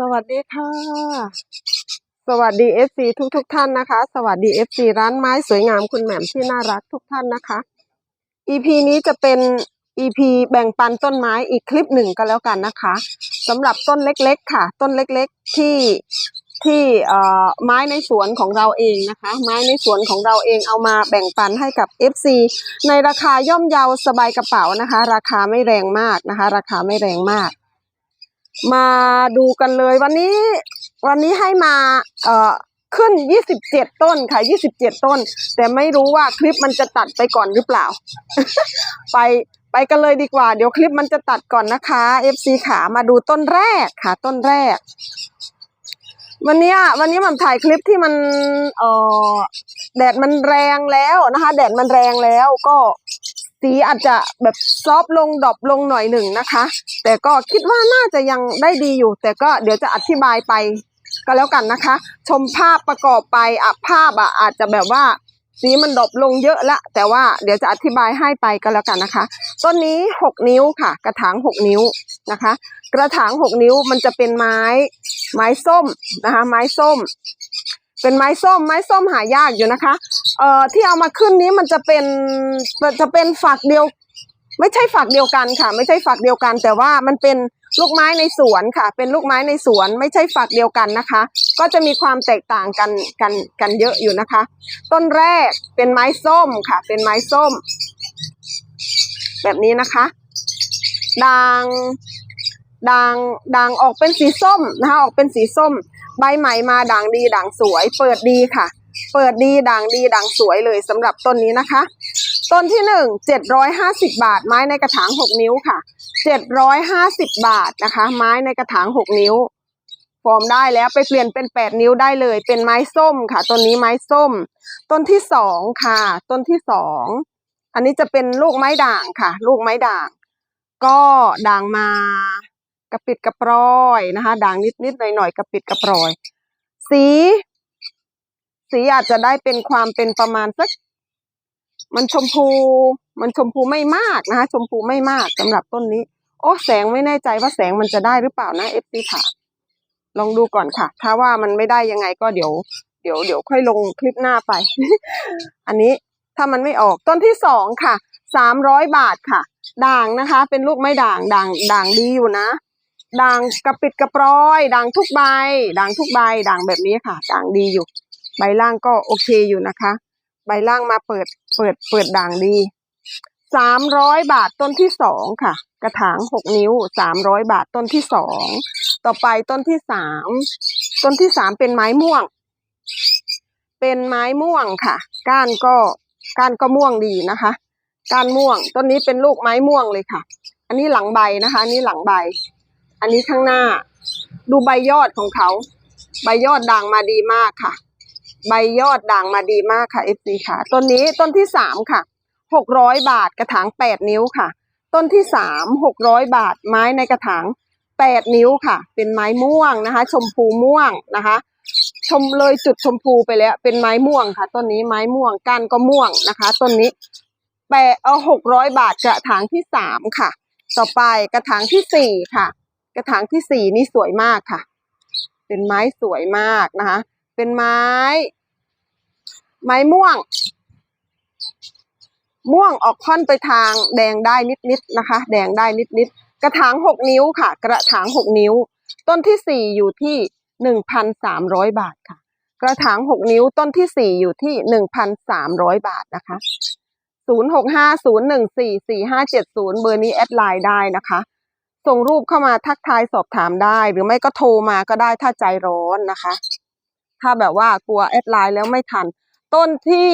สวัสดีค่ะ สวัสดี FC ทุกทุกท่านนะคะ สวัสดี FC ร้านไม้สวยงามคุณแหม่มที่น่ารักทุกท่านนะคะ EP นี้จะเป็น EP แบ่งปันต้นไม้อีกคลิปหนึ่งก็แล้วกันนะคะสำหรับต้นเล็กๆค่ะ ต้นเล็กๆที่ที่เอ่อไม้ในสวนของเราเองนะคะ ไม้ในสวนของเราเองเอามาแบ่งปันให้กับ FC ในราคาย่อมเยาสบายกระเป๋านะคะ ราคาไม่แรงมากนะคะ ราคาไม่แรงมาก มาดูกันเลยวันนี้ วันนี้ให้มาเอ่อขึ้น 27 ต้นค่ะ 27 ต้น แต่ไม่รู้ว่าคลิปมันจะตัดไปก่อนหรือเปล่า ไปไปกันเลยดีกว่า เดี๋ยวคลิปมันจะตัดก่อนนะคะ FC ขามาดูต้นแรกค่ะ ต้นแรก วันนี้วันนี้มันถ่ายคลิปที่มันเอ่อแดดมันแรงแล้วนะคะ แดดมันแรงแล้วก็ สีอาจจะแบบซอฟลงดรอปลงหน่อยหนึ่งนะคะ แต่ก็คิดว่าน่าจะยังได้ดีอยู่ แต่ก็เดี๋ยวจะอธิบายไปก็แล้วกันนะคะ ชมภาพประกอบไปอะภาพอะอาจจะแบบว่าสีมันดรอปลงเยอะละ แต่ว่าเดี๋ยวจะอธิบายให้ไปก็แล้วกันนะคะ ต้นนี้หกนิ้วค่ะ กระถางหกนิ้วนะคะ กระถางหกนิ้วมันจะเป็นไม้ ไม้ส้มนะคะ ไม้ส้ม เป็นไม้ส้ม ไม้ส้มหายากอยู่นะคะ เอ่อที่เอามาขึ้นนี้มันจะเป็นจะเป็นฝักเดียว ไม่ใช่ฝักเดียวกันค่ะ ไม่ใช่ฝักเดียวกัน แต่ว่ามันเป็นลูกไม้ในสวนค่ะ เป็นลูกไม้ในสวน ไม่ใช่ฝักเดียวกันนะคะ ก็จะมีความแตกต่างกันกันกันเยอะอยู่นะคะ ต้นแรกเป็นไม้ส้มค่ะ เป็นไม้ส้ม แบบนี้นะคะด่างด่างด่างออกเป็นสีส้มนะคะ ออกเป็นสีส้ม ใบใหม่มาด่างดีด่างสวย เปิดดีค่ะ เปิดดีด่างดีด่างสวยเลยสำหรับต้นนี้นะคะ ต้นที่หนึ่งเจ็ดร้อยห้าสิบาท ไม้ในกระถางหกนิ้วค่ะเจ็ดร้อยห้าสิบบาทนะคะ ไม้ในกระถางหกนิ้วฟอร์มได้แล้วไปเปลี่ยนเป็นแปดนิ้วได้เลย เป็นไม้ส้มค่ะ ต้นนี้ไม้ส้ม ต้นที่สองค่ะ ต้นที่สองอันนี้จะเป็นลูกไม้ด่างค่ะ ลูกไม้ด่าง ก็ด่างมา กระปิดกระปรอยนะคะ ด่างนิดนิดหน่อยหน่อยๆกระปิดกระปรอย สี สีอาจจะได้เป็นความเป็นประมาณสักมันชมพู มันชมพูไม่มากนะคะ ชมพูไม่มากสำหรับต้นนี้ โอ้แสงไม่แน่ใจว่าแสงมันจะได้หรือเปล่านะเอฟซีค่ะ ลองดูก่อนค่ะ ถ้าว่ามันไม่ได้ยังไงก็เดี๋ยว เดี๋ยวเดี๋ยวค่อยลงคลิปหน้าไป อันนี้ถ้ามันไม่ออกต้นที่สองค่ะสามร้อยบาทค่ะ ด่างนะคะ เป็นลูกไม้ด่างด่างด่างดีอยู่นะ ด่างกระปิดกระปรอยด่างทุกใบด่างทุกใบด่างแบบนี้ค่ะด่างดีอยู่ ใบล่างก็โอเคอยู่นะคะ ใบล่างมาเปิดเปิดเปิดด่างดีสามร้อยบาทต้นที่สองค่ะ กระถางหกนิ้วสามร้อยบาทต้นที่สองต่อไปต้นที่สามต้นที่สามเป็นไม้ม่วง เป็นไม้ม่วงค่ะ ก้านก็ก้านก็ม่วงดีนะคะ ก้านม่วงต้นนี้เป็นลูกไม้ม่วงเลยค่ะ อันนี้หลังใบนะคะอันนี้หลังใบ อันนี้ข้างหน้า ดูใบยอดของเขา ใบยอดด่างมาดีมากค่ะ ใบยอดด่างมาดีมากค่ะเอฟซีค่ะ ต้นนี้ต้นที่สามค่ะหกร้อยบาทกระถางแปดนิ้วค่ะ ต้นที่สามหกร้อยบาทไม้ในกระถางแปดนิ้วค่ะ เป็นไม้ม่วงนะคะ ชมพูม่วงนะคะ ชมเลยจุดชมพูไปแล้ว เป็นไม้ม่วงค่ะ ต้นนี้ไม้ม่วงก้านก็ม่วงนะคะ ต้นนี้แปดเอาหกร้อยบาทกระถางที่สามค่ะ ต่อไปกระถางที่สี่ค่ะ กระถางที่สี่นี่สวยมากค่ะ เป็นไม้สวยมากนะคะ เป็นไม้ ไม้ม่วง ม่วงออกค่อนไปทางแดงได้นิดๆนะคะ แดงได้นิดๆกระถางหกนิ้วค่ะ กระถางหกนิ้ว ต้นที่สี่อยู่ที่หนึ่งพันสามร้อยบาทค่ะ กระถางหกนิ้วต้นที่สี่อยู่ที่หนึ่งพันสามร้อยบาทนะคะศูนย์หกห้าศูนย์หนึ่งสี่สี่ห้าเจ็ดศูนย์เบอร์นี้แอดไลน์ได้นะคะ ส่งรูปเข้ามาทักทายสอบถามได้ หรือไม่ก็โทรมาก็ได้ถ้าใจร้อนนะคะ ถ้าแบบว่ากลัวแอดไลน์แล้วไม่ทัน ต้นที่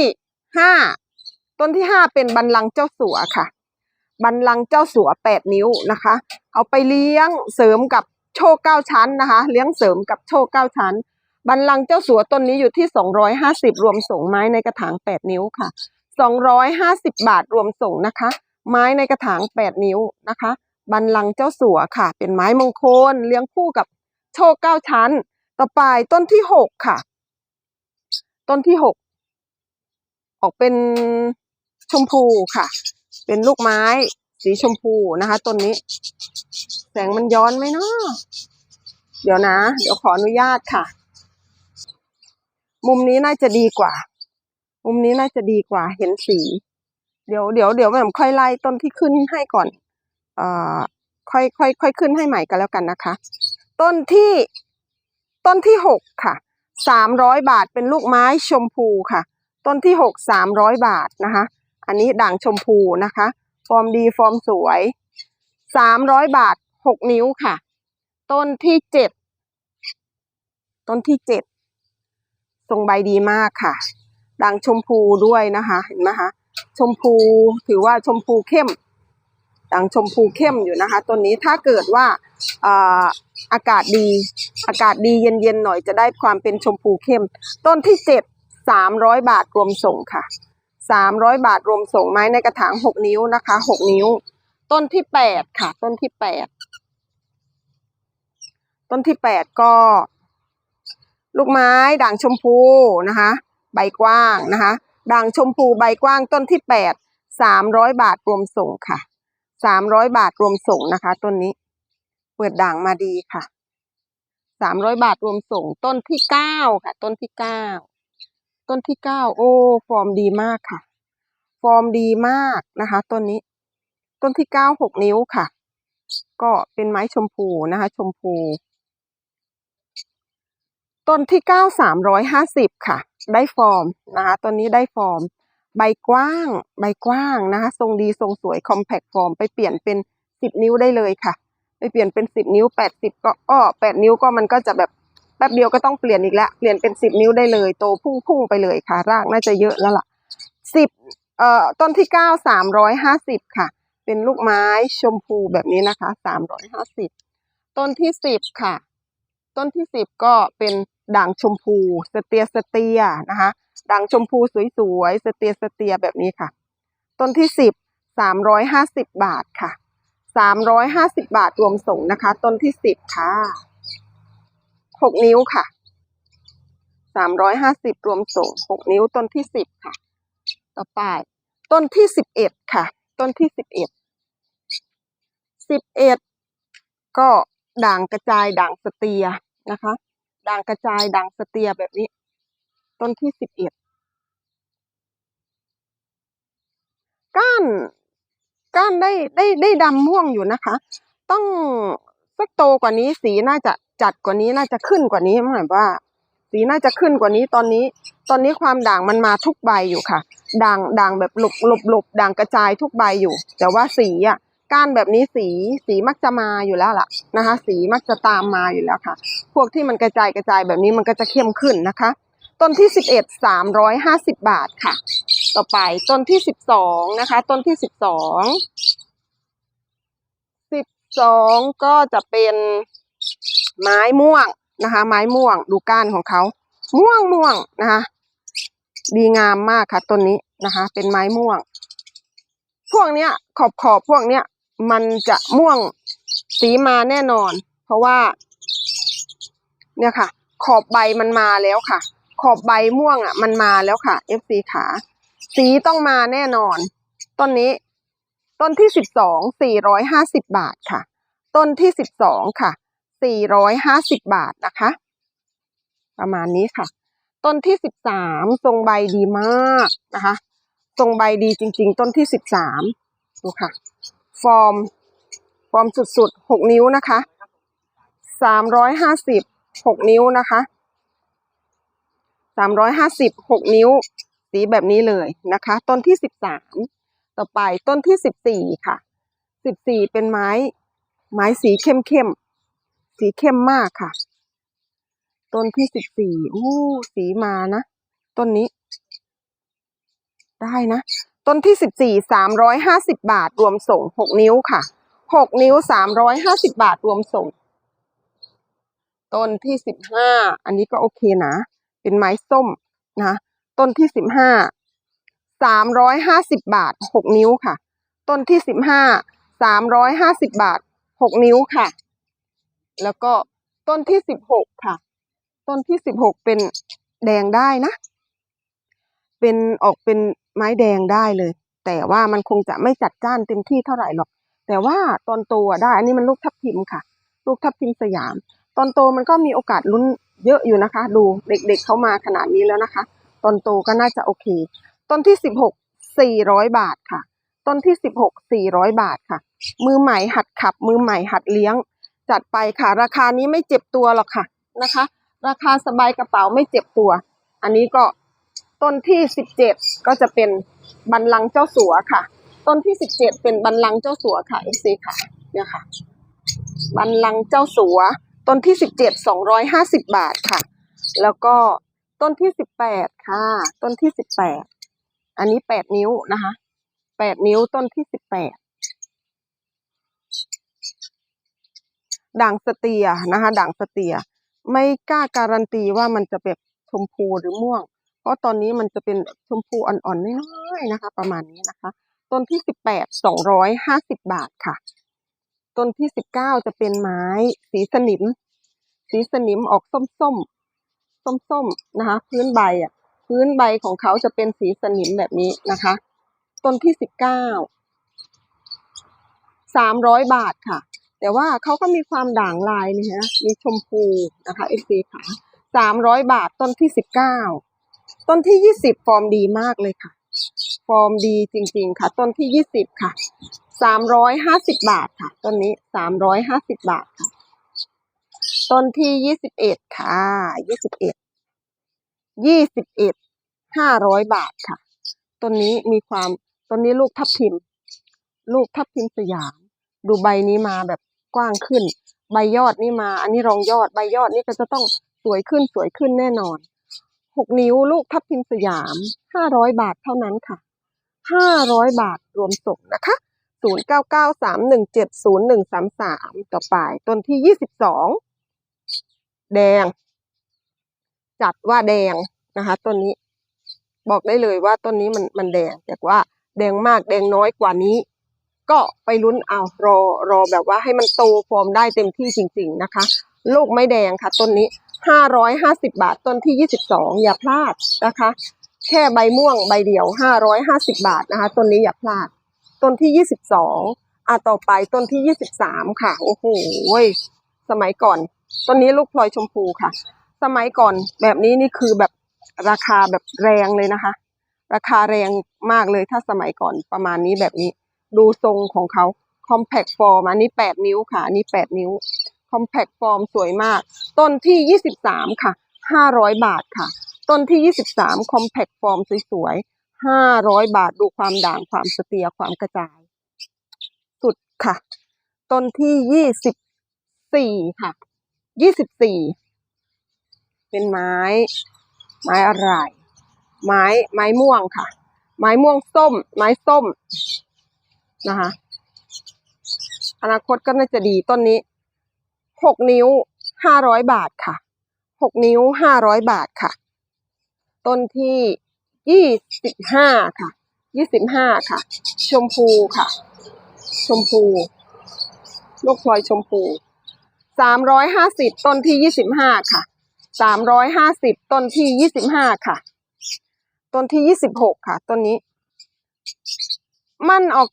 ห้าต้นที่ห้าเป็นบันลังเจ้าสัวค่ะ บันลังเจ้าสัวแปดนิ้วนะคะ เอาไปเลี้ยงเสริมกับโชคเก้าชั้นนะคะ เลี้ยงเสริมกับโชคเก้าชั้น บันลังเจ้าสัวต้นนี้อยู่ที่สองร้อยห้าสิบรวมส่งไม้ในกระถางแปดนิ้วค่ะสองร้อยห้าสิบบาทรวมส่งนะคะ ไม้ในกระถางแปดนิ้วนะคะ บันลังเจ้าสัวค่ะ เป็นไม้มงคลเลี้ยงคู่กับโชคเก้าชั้น ต่อไปต้นที่หกค่ะ ต้นที่หกออกเป็นชมพูค่ะ เป็นลูกไม้ สีชมพูนะคะต้นนี้ แสงมันย้อนไหมเนาะเดี๋ยวนะ เดี๋ยวขออนุญาตค่ะ มุมนี้น่าจะดีกว่า มุมนี้น่าจะดีกว่าเห็นสี เดี๋ยวเดี๋ยวเดี๋ยวแหม่มค่อยไล่ต้นที่ขึ้นให้ก่อน เอ่อค่อยค่อยค่อยขึ้นให้ใหม่กันแล้วกันนะคะ ต้นที่ต้นที่หกค่ะสามร้อยบาทเป็นลูกไม้ชมพูค่ะ ต้นที่หกสามร้อยบาทนะคะ อันนี้ด่างชมพูนะคะ ฟอร์มดีฟอร์มสวยสามร้อยบาทหกนิ้วค่ะ ต้นที่เจ็ดต้นที่เจ็ดทรงใบดีมากค่ะ ด่างชมพูด้วยนะคะ เห็นไหมคะชมพูถือว่าชมพูเข้ม ด่างชมพูเข้มอยู่นะคะต้นนี้ถ้าเกิดว่าอ่าอากาศดี อากาศดีเย็นๆหน่อยจะได้ความเป็นชมพูเข้ม ต้นที่เจ็ดสามร้อยบาทรวมส่งค่ะสามร้อยบาทรวมส่งไม้ในกระถางหกนิ้วนะคะหกนิ้ว ต้นที่แปดค่ะ ต้นที่แปดต้นที่แปดก็ ลูกไม้ด่างชมพูนะคะ ใบกว้างนะคะ ด่างชมพูใบกว้างต้นที่แปดสามร้อยบาทรวมส่งค่ะ สามร้อยบาทรวมส่งนะคะ ต้นนี้ เปิดด่างมาดีค่ะสามร้อยบาทรวมส่ง ต้นที่เก้าค่ะ ต้นที่เก้าต้นที่เก้าโอ้ ฟอร์มดีมากค่ะ ฟอร์มดีมากนะคะ ต้นนี้ ต้นที่เก้าหกนิ้วค่ะ ก็เป็นไม้ชมพูนะคะ ชมพู ต้นที่เก้าสามร้อยห้าสิบค่ะ ได้ฟอร์มนะคะต้นนี้ได้ฟอร์ม ใบกว้าง ใบกว้างนะคะ ทรงดีทรงสวยคอมแพคฟอร์มไปเปลี่ยนเป็นสิบนิ้วได้เลยค่ะ ไปเปลี่ยนเป็นสิบนิ้วแปดสิบก็อ้อแปดนิ้วก็มันก็จะแบบแป๊บเดียวก็ต้องเปลี่ยนอีกแล้วเปลี่ยนเป็นสิบนิ้วได้เลยโตพุ่งพุ่งๆไปเลยค่ะ รากน่าจะเยอะแล้วล่ะสิบเอ่อต้นที่เก้าสามร้อยห้าสิบค่ะ เป็นลูกไม้ชมพูแบบนี้นะคะสามร้อยห้าสิบต้นที่สิบค่ะ ต้นที่สิบก็เป็น ด่างชมพูสเตียสเตียนะคะ ด่างชมพูสวยๆสเตียสเตียแบบนี้ค่ะ ต้นที่สิบสามร้อยห้าสิบบาทค่ะสามร้อยห้าสิบบาทรวมส่งนะคะ ต้นที่สิบค่ะหกนิ้วค่ะสามร้อยห้าสิบรวมส่งหกนิ้วต้นที่สิบค่ะ ต่อไป ต้นที่สิบเอ็ดค่ะ ต้นที่สิบเอ็ดสิบเอ็ดก็ด่างกระจายด่างสเตียนะคะ ด่างกระจายด่างสเตียแบบนี้ ต้นที่สิบเอ็ดก้าน ก้านได้ได้ได้ดำม่วงอยู่นะคะ ต้องสักโตกว่านี้สีน่าจะจัดกว่านี้น่าจะขึ้นกว่านี้หมายว่า สีน่าจะขึ้นกว่านี้ตอนนี้ ตอนนี้ความด่างมันมาทุกใบอยู่ค่ะ ด่างด่างแบบหลบหลบหลบด่างกระจายทุกใบอยู่ แต่ว่าสีอะ ก้านแบบนี้สีสีมักจะมาอยู่แล้วล่ะนะคะ สีมักจะตามมาอยู่แล้วค่ะ พวกที่มันกระจายกระจายแบบนี้มันก็จะเข้มขึ้นนะคะ ต้นที่สิบเอ็ดสามร้อยห้าสิบบาทค่ะ ต่อไปต้นที่สิบสองนะคะ ต้นที่สิบสองสิบสองก็จะเป็นไม้ม่วงนะคะ ไม้ม่วงดูก้านของเขา ม่วงม่วงนะคะ ดีงามมากค่ะต้นนี้นะคะ เป็นไม้ม่วงพวกเนี้ยขอบขอบพวกเนี้ย มันจะม่วงสีมาแน่นอน เพราะว่า เนี่ยค่ะ ขอบใบมันมาแล้วค่ะ ขอบใบม่วงอะ มันมาแล้วค่ะ FC ขา สีต้องมาแน่นอน ต้นนี้ ต้นที่สิบสองสี่ร้อยห้าสิบบาทค่ะ ต้นที่สิบสองค่ะสี่ร้อยห้าสิบบาทนะคะ ประมาณนี้ค่ะ ต้นที่สิบสามทรงใบดีมากนะคะ ทรงใบดีจริง ๆ ต้นที่สิบสามดูค่ะ ฟอร์ม ฟอร์มสุดๆหกนิ้วนะคะสามร้อยห้าสิบหกนิ้วนะคะสามร้อยห้าสิบหกนิ้ว สีแบบนี้เลยนะคะ ต้นที่สิบสามต่อไปต้นที่สิบสี่ค่ะสิบสี่เป็นไม้ ไม้สีเข้มเข้มสีเข้มมากค่ะ ต้นที่สิบสี่อู้สีมานะ ต้นนี้ ได้นะ ต้นที่สิบสี่สามร้อยห้าสิบบาทรวมส่งหกนิ้วค่ะหกนิ้วสามร้อยห้าสิบบาทรวมส่ง ต้นที่สิบห้าอันนี้ก็โอเคนะ เป็นไม้ส้มนะ ต้นที่สิบห้าสามร้อยห้าสิบบาทหกนิ้วค่ะ ต้นที่สิบห้าสามร้อยห้าสิบบาทหกนิ้วค่ะ แล้วก็ต้นที่สิบหกค่ะ ต้นที่สิบหกเป็นแดงได้นะ เป็นออกเป็น ไม้แดงได้เลย แต่ว่ามันคงจะไม่จัดจ้านเต็มที่เท่าไหร่หรอก แต่ว่าตอนโตได้ อันนี้มันลูกทับทิมค่ะ ลูกทับทิมสยาม ตอนโตมันก็มีโอกาสลุ้นเยอะอยู่นะคะ ดูเด็กๆเขามาขนาดนี้แล้วนะคะ ตอนโตก็น่าจะโอเค ต้นที่สิบหกสี่ร้อยบาทค่ะ ต้นที่สิบหกสี่ร้อยบาทค่ะ มือใหม่หัดขับ มือใหม่หัดเลี้ยง จัดไปค่ะ ราคานี้ไม่เจ็บตัวหรอกค่ะนะคะ ราคาสบายกระเป๋าไม่เจ็บตัว อันนี้ก็ ต้นที่สิบเจ็ดก็จะเป็นบันลังเจ้าสัวค่ะ ต้นที่สิบเจ็ดเป็นบันลังเจ้าสัวค่ะเอซีค่ะเนี่ยค่ะ บันลังเจ้าสัว ต้นที่สิบเจ็ดสองร้อยห้าสิบบาทค่ะ แล้วก็ต้นที่สิบแปดค่ะ ต้นที่สิบแปดอันนี้แปดนิ้วนะคะแปดนิ้วต้นที่สิบแปดด่างสเตียนะคะด่างสเตีย ไม่กล้าการันตีว่ามันจะแบบชมพูหรือม่วง เพราะตอนนี้มันจะเป็นชมพูอ่อนๆน้อยๆนะคะ ประมาณนี้นะคะ ต้นที่สิบแปดสองร้อยห้าสิบบาทค่ะ ต้นที่สิบเก้าจะเป็นไม้ สีสนิม สีสนิมออกส้มส้มส้มส้มๆนะคะ พื้นใบอะ พื้นใบของเขาจะเป็นสีสนิมแบบนี้นะคะ ต้นที่สิบเก้าสามร้อยบาทค่ะ แต่ว่าเขาก็มีความด่างลายนี่ฮะมีชมพูนะคะเอซีค่ะสามร้อยบาทต้นที่สิบเก้า ต้นที่ยี่สิบฟอร์มดีมากเลยค่ะ ฟอร์มดีจริงๆค่ะ ต้นที่ยี่สิบค่ะสามร้อยห้าสิบบาทค่ะ ต้นนี้สามร้อยห้าสิบบาทค่ะ ต้นที่ยี่สิบเอ็ดค่ะยี่สิบเอ็ดยี่สิบเอ็ดห้าร้อยบาทค่ะ ต้นนี้มีความต้นนี้ลูกทับทิม ลูกทับทิมสยาม ดูใบนี้มาแบบกว้างขึ้น ใบยอดนี่มา อันนี้รองยอด ใบยอดนี่ก็จะต้องสวยขึ้นสวยขึ้นแน่นอน หกนิ้วลูกทับทิมสยามห้าร้อยบาทเท่านั้นค่ะห้าร้อยบาทรวมส่งนะคะศูนย์เก้าเก้าสามหนึ่งเจ็ดศูนย์หนึ่งสามสามต่อไปต้นที่ยี่สิบสองแดง จัดว่าแดงนะคะต้นนี้บอกได้เลยว่าต้นนี้มันมันแดง แต่ว่าแดงมากแดงน้อยกว่านี้ ก็ไปลุ้นเอารอรอแบบว่าให้มันโตฟอร์มได้เต็มที่จริง ๆนะคะ ลูกไม้แดงค่ะ ต้นนี้ ห้าร้อยห้าสิบาท ต้นที่ยี่สิบสองอย่าพลาดนะคะ แค่ใบม่วงใบเดียวห้าร้อยห้าสิบาทนะคะ ต้นนี้อย่าพลาด ต้นที่ยี่สิบสองอะต่อไปต้นที่ยี่สิบสามค่ะ โอ้โหสมัยก่อน ต้นนี้ลูกพลอยชมพูค่ะ สมัยก่อนแบบนี้นี่คือแบบราคาแบบแรงเลยนะคะ ราคาแรงมากเลยถ้าสมัยก่อนประมาณนี้แบบนี้ ดูทรงของเขา compact form อันนี้แปดนิ้วค่ะอันนี้ว แปดนิ้ว compact form สวยมาก ต้นที่ยี่สิบสามค่ะห้าร้อยบาทค่ะ ต้นที่ยี่สิบสาม compact form สวยๆห้าร้อยบาทดูความด่างความสเตียความกระจาย สุดค่ะ ต้นที่ยี่สิบสี่ค่ะยี่สิบสี่เป็นไม้ ไม้อะไร ไม้ไม้ม่วงค่ะ ไม้ม่วงส้ม ไม้ส้มนะคะอนาคตก็น่าจะดีต้นนี้ หกนิ้วห้าร้อยบาทค่ะหกนิ้วห้าร้อยบาทค่ะ ต้นที่ยี่สิบห้าค่ะยี่สิบห้าค่ะ ชมพูค่ะ ชมพู ลูกพลอยชมพูสามร้อยห้าสิบต้นที่ยี่สิบห้าค่ะสามร้อยห้าสิบต้นที่ยี่สิบห้าค่ะ ต้นที่ยี่สิบหกค่ะ ต้นนี้ มันออก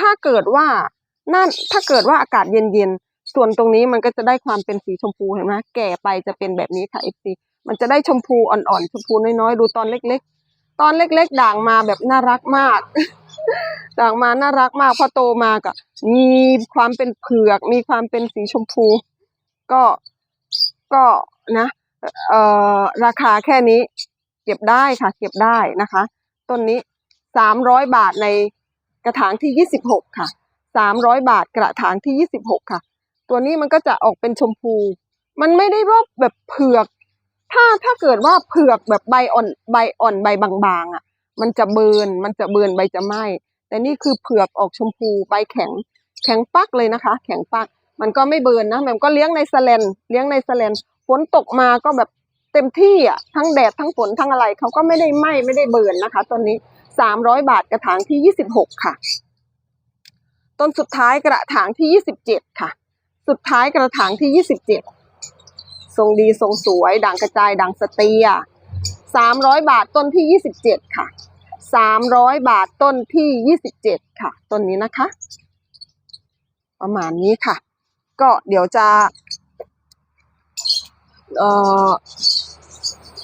ถ้าเกิดว่านั่นถ้าเกิดว่าอากาศเย็น ส่วนตรงนี้มันก็จะได้ความเป็นสีชมพูเห็นไหมแก่ไปจะเป็นแบบนี้ค่ะเอฟซีมันจะได้ชมพูอ่อนๆชมพูน้อยๆดูตอนเล็ก ๆ ตอนเล็ก ๆ ด่างมาแบบน่ารักมาก ด่างมาน่ารักมากพอโตมาก็มีความเป็นเผือก มีความเป็นสีชมพู ก็ก็นะเอ่อราคาแค่นี้ เก็บได้ค่ะ เก็บได้นะคะ ต้นนี้สามร้อยบาทในกระถางที่ยี่สิบหกค่ะสามร้อยบาทกระถางที่ยี่สิบหกค่ะ ตัวนี้มันก็จะออกเป็นชมพู มันไม่ได้รอบแบบเผือก ถ้าถ้าเกิดว่าเผือกแบบใบอ่อนใบอ่อนใบบางๆอะ มันจะเบิร์นมันจะเบิร์นใบจะไหม้แต่นี่คือเผือกออกชมพูใบแข็ง แข็งปักเลยนะคะ แข็งปัก มันก็ไม่เบิร์นนะมันก็เลี้ยงในสแลนเลี้ยงในสแลนฝนตกมาก็แบบเต็มที่อะทั้งแดดทั้งฝนทั้งอะไรเขาก็ไม่ได้ไหม้ไม่ได้เบิร์นนะคะต้นนี้สามร้อยบาทกระถางที่ยี่สิบหกค่ะ ต้นสุดท้ายกระถางที่ยี่สิบเจ็ดค่ะ สุดท้ายกระถางที่ยี่สิบเจ็ดทรงดีทรงสวย ด่างกระจายด่างสเตียสามร้อยบาทต้นที่ยี่สิบเจ็ดค่ะสามร้อยบาทต้นที่ยี่สิบเจ็ดค่ะ ต้นนี้นะคะ ประมาณนี้ค่ะ ก็เดี๋ยวจะเออ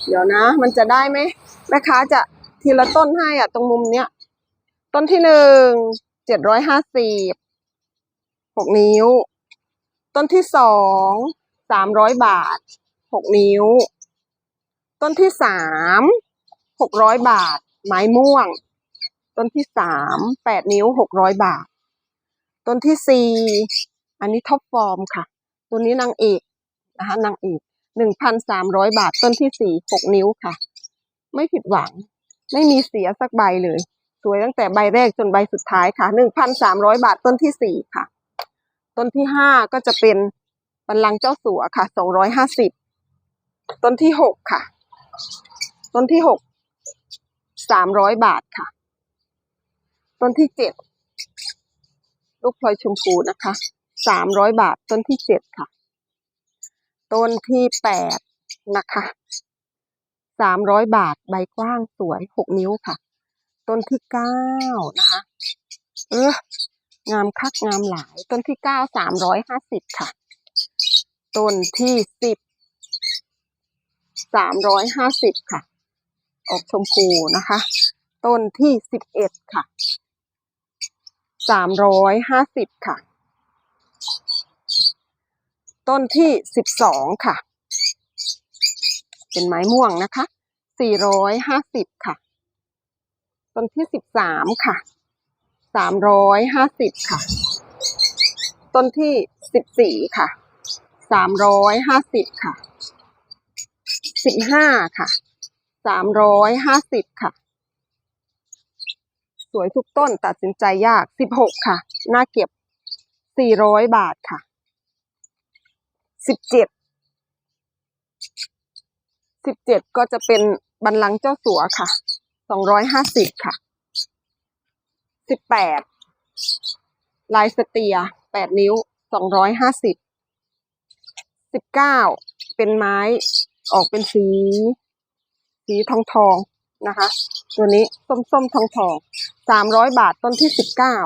เดี๋ยวนะ มันจะได้ไหมแม่ค้าจะทีละต้นให้อะ ตรงมุมเนี้ย ต้นที่หนึ่งเจ็ดร้อยห้าสิบหกนิ้ว ต้นที่สองสามร้อยบาทหกนิ้ว ต้นที่สามหกร้อยบาท ไม้ม่วง ต้นที่สามแปดนิ้วหกร้อยบาท ต้นที่สี่อันนี้ท็อปฟอร์มค่ะ ตัวนี้นางเอกนะคะนางเอกหนึ่งพันสามร้อยบาท ต้นที่สี่หกนิ้วค่ะ ไม่ผิดหวัง ไม่มีเสียสักใบเลย สวยตั้งแต่ใบแรกจนใบสุดท้ายค่ะหนึ่งพันสามร้อยบาทต้นที่สี่ค่ะ ต้นที่ห้าก็จะเป็นบัลลังเจ้าสัวค่ะสองร้อยห้าสิบต้นที่หกค่ะ ต้นที่หกสามร้อยบาทค่ะ ต้นที่เจ็ดลูกพลอยชมพูนะคะสามร้อยบาทต้นที่เจ็ดค่ะ ต้นที่แปดนะคะสามร้อยบาทใบกว้างสวยหกนิ้วค่ะ ต้นที่เก้านะคะ เออ งามคักงามหลาย ต้นที่เก้าสามร้อยห้าสิบค่ะ ต้นที่สิบสามร้อยห้าสิบค่ะ ออกชมพูนะคะ ต้นที่สิบเอ็ดค่ะสามร้อยห้าสิบค่ะ ต้นที่สิบสองค่ะ เป็นไม้ม่วงนะคะสี่ร้อยห้าสิบค่ะ ต้นที่สิบสามค่ะ สามร้อยห้าสิบค่ะ ต้นที่สิบสี่ค่ะสามร้อยห้าสิบค่ะสิบห้าค่ะสามร้อยห้าสิบค่ะ สวยทุกต้นตัดสินใจยากสิบหกค่ะน่าเก็บสี่ร้อยบาทค่ะสิบเจ็ดสิบเจ็ดก็จะเป็นบัลลังก์เจ้าสัวค่ะสองร้อยห้าสิบค่ะ สิบแปดลายสเตียแปดนิ้วสองร้อยห้าสิบสิบเก้าเป็นไม้ออกเป็นสี สีทองทองนะคะ ตัวนี้ส้มส้มทองทองสามร้อยบาทต้นที่สิบเก้า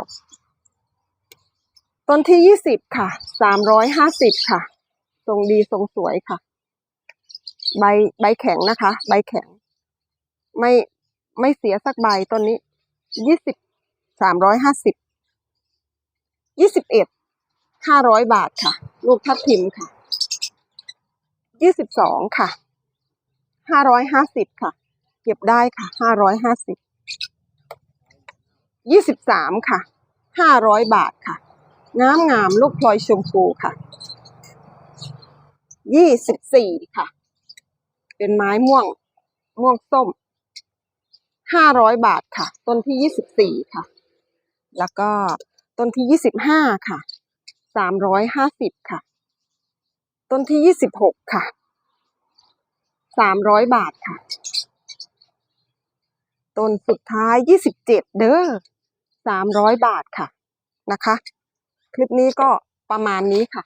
ต้นที่ยี่สิบค่ะสามร้อยห้าสิบค่ะ ทรงดีทรงสวยค่ะ ใบใบแข็งนะคะ ใบแข็ง ไม่ไม่เสียสักใบต้นนี้ยี่สิบ สามร้อยห้าสิบยี่สิบเอ็ดห้าร้อยบาทค่ะ ลูกทับทิมค่ะยี่สิบสองค่ะห้าร้อยห้าสิบค่ะ เก็บได้ค่ะห้าร้อยห้าสิบยี่สิบสามค่ะห้าร้อยบาทค่ะ งามงามลูกพลอยชมพูค่ะยี่สิบสี่ค่ะ เป็นไม้ม่วงม่วงส้มห้าร้อยบาทค่ะ ต้นที่ยี่สิบสี่ค่ะ แล้วก็ต้นที่ยี่สิบห้าค่ะสามร้อยห้าสิบค่ะ ต้นที่ยี่สิบหกค่ะสามร้อยบาทค่ะ ต้นสุดท้ายยี่สิบเจ็ดเด้อสามร้อยบาทค่ะนะคะ คลิปนี้ก็ประมาณนี้ค่ะ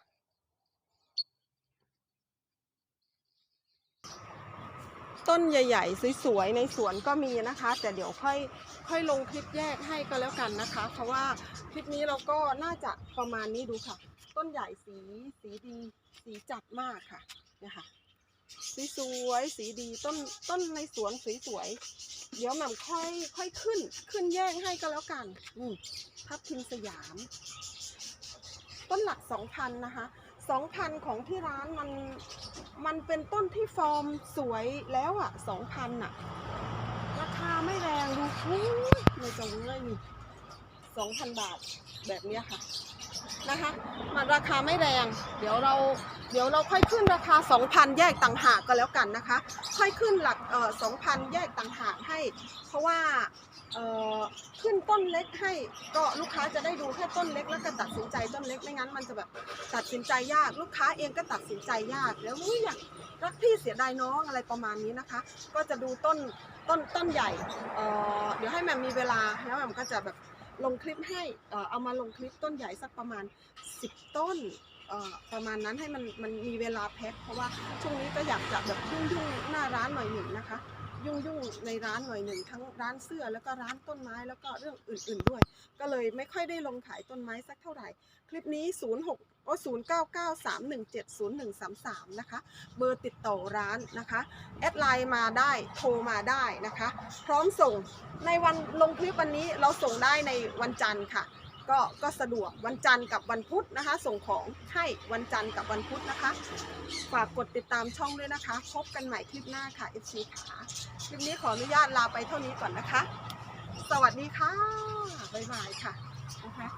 ต้นใหญ่ ๆ สวยๆในสวนก็มีนะคะ แต่เดี๋ยวค่อยค่อยลงคลิปแยกให้ก็แล้วกันนะคะ เพราะว่าคลิปนี้เราก็น่าจะประมาณนี้ดูค่ะ ต้นใหญ่สีสีดีสีจัดมากค่ะเนะคะสีสวยสีดีต้นต้นในสวนสวยๆเดี๋ยวแหม่มค่อยค่อยขึ้น ขึ้นแยกให้ก็แล้วกันนี่ทับทิมสยาม ต้นหลักสองพันนะคะ สองพันของที่ร้านมันมันเป็นต้นที่ฟอร์มสวยแล้วอะสองพันอะ ราคาไม่แรงดูอุ้ยเลยจังเลยนี่สองพันบาทแบบเนี้ยค่ะนะคะ มันราคาไม่แรง เดี๋ยวเราเดี๋ยวเราค่อยขึ้นราคา 2,000 แยกต่างหากก็แล้วกันนะคะ ค่อยขึ้นหลักเอ่อ2,000 แยกต่างหากให้ เพราะว่า ขึ้นต้นเล็กให้ก็ลูกค้าจะได้ดูแค่ต้นเล็กแล้วก็ตัดสินใจต้นเล็กไม่งั้นมันจะแบบตัดสินใจยากลูกค้าเองก็ตัดสินใจยากแล้วอุ๊ยอยากรักพี่เสียดายน้องอะไรประมาณนี้นะคะ ก็จะดูต้นต้นต้นใหญ่เดี๋ยวให้แม่มีเวลาแล้วแม่ก็จะแบบลงคลิปให้เอามาลงคลิปต้นใหญ่สักประมาณ 10 ต้นประมาณนั้นให้มันมันมีเวลาแพ็คเพราะว่าช่วงนี้ก็อยากจะแบบยุ่งยุ่งๆหน้าร้านหน่อยหนึ่งนะคะ ยุ่งยุ่งๆในร้านหน่อยหนึ่งทั้งร้านเสื้อแล้วก็ร้านต้นไม้แล้วก็เรื่องอื่น ๆด้วย ก็เลยไม่ค่อยได้ลงขายต้นไม้สักเท่าไหร่ คลิปนี้ 0 6โอ้ศูนย์เก้าเก้าสามหนึ่งเจ็ดศูนย์หนึ่งสามสามนะคะ เบอร์ติดต่อร้านนะคะ แอดไลน์มาได้ โทรมาได้นะคะ พร้อมส่ง ในวันลงคลิปวันนี้เราส่งได้ในวันจันทร์ค่ะ ก็ก็สะดวกวันจันทร์กับวันพุธนะคะ ส่งของให้วันจันทร์กับวันพุธนะคะ ฝากกดติดตามช่องด้วยนะคะ พบกันใหม่คลิปหน้าค่ะ FC ค่ะคลิปนี้ขออนุญาตลาไปเท่านี้ก่อนนะคะ สวัสดีค่ะบ๊ายบายค่ะนะคะ